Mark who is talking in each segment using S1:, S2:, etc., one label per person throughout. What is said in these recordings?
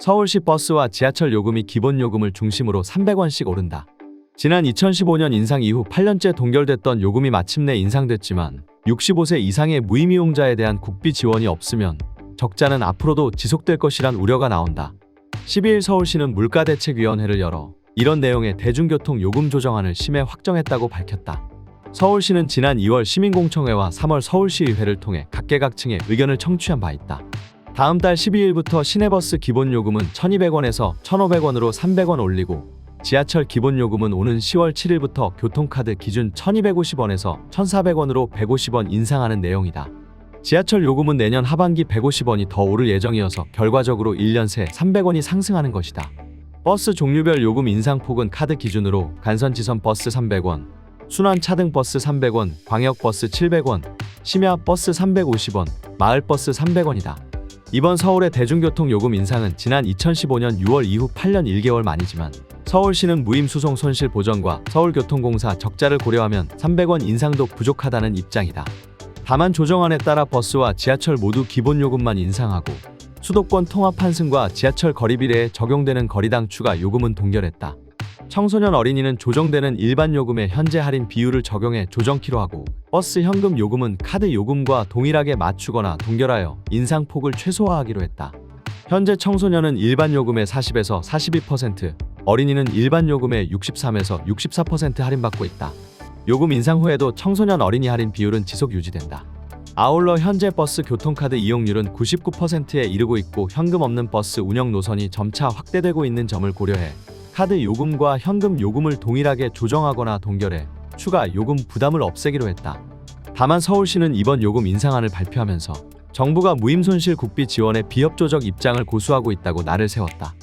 S1: 서울시 버스와 지하철 요금이 기본 요금을 중심으로 300원씩 오른다. 지난 2015년 인상 이후 8년째 동결됐던 요금이 마침내 인상됐지만 65세 이상의 무임이용자에 대한 국비 지원이 없으면 적자는 앞으로도 지속될 것이란 우려가 나온다. 12일 서울시는 물가대책위원회를 열어 이런 내용의 대중교통 요금 조정안을 심해 확정했다고 밝혔다. 서울시는 지난 2월 시민공청회와 3월 서울시의회를 통해 각계각층의 의견을 청취한 바 있다. 다음 달 12일부터 시내버스 기본 요금은 1,200원에서 1,500원으로 300원 올리고 지하철 기본 요금은 오는 10월 7일부터 교통카드 기준 1,250원에서 1,400원으로 150원 인상하는 내용이다. 지하철 요금은 내년 하반기 150원이 더 오를 예정이어서 결과적으로 1년 새 300원이 상승하는 것이다. 버스 종류별 요금 인상폭은 카드 기준으로 간선지선 버스 300원, 순환 차등 버스 300원, 광역버스 700원, 심야 버스 350원, 마을버스 300원이다. 이번 서울의 대중교통 요금 인상은 지난 2015년 6월 이후 8년 1개월 만이지만 서울시는 무임수송 손실 보전과 서울교통공사 적자를 고려하면 300원 인상도 부족하다는 입장이다. 다만 조정안에 따라 버스와 지하철 모두 기본 요금만 인상하고 수도권 통합 환승과 지하철 거리 비례에 적용되는 거리당 추가 요금은 동결했다. 청소년 어린이는 조정되는 일반 요금의 현재 할인 비율을 적용해 조정키로 하고 버스 현금 요금은 카드 요금과 동일하게 맞추거나 동결하여 인상폭을 최소화하기로 했다. 현재 청소년은 일반 요금의 40에서 42%, 어린이는 일반 요금의 63에서 64% 할인받고 있다. 요금 인상 후에도 청소년 어린이 할인 비율은 지속 유지된다. 아울러 현재 버스 교통카드 이용률은 99%에 이르고 있고 현금 없는 버스 운영 노선이 점차 확대되고 있는 점을 고려해 카드 요금과 현금 요금을 동일하게 조정하거나 동결해 추가 요금 부담을 없애기로 했다. 다만 서울시는 이번 요금 인상안을 발표하면서 정부가 무임손실 국비 지원에 비협조적 입장을 고수하고 있다고 날을 세웠다.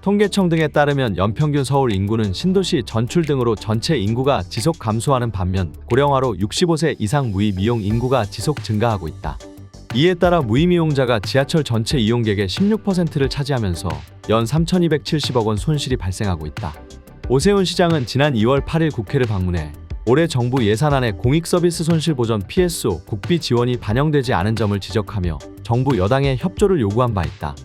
S1: 통계청 등에 따르면 연평균 서울 인구는 신도시 전출 등으로 전체 인구가 지속 감소하는 반면 고령화로 65세 이상 무임이용 인구가 지속 증가하고 있다. 이에 따라 무임이용자가 지하철 전체 이용객의 16%를 차지하면서 연 3,270억 원 손실이 발생하고 있다. 오세훈 시장은 지난 2월 8일 국회를 방문해 올해 정부 예산안에 공익서비스 손실 보전 PSO 국비 지원이 반영되지 않은 점을 지적하며 정부 여당의 협조를 요구한 바 있다.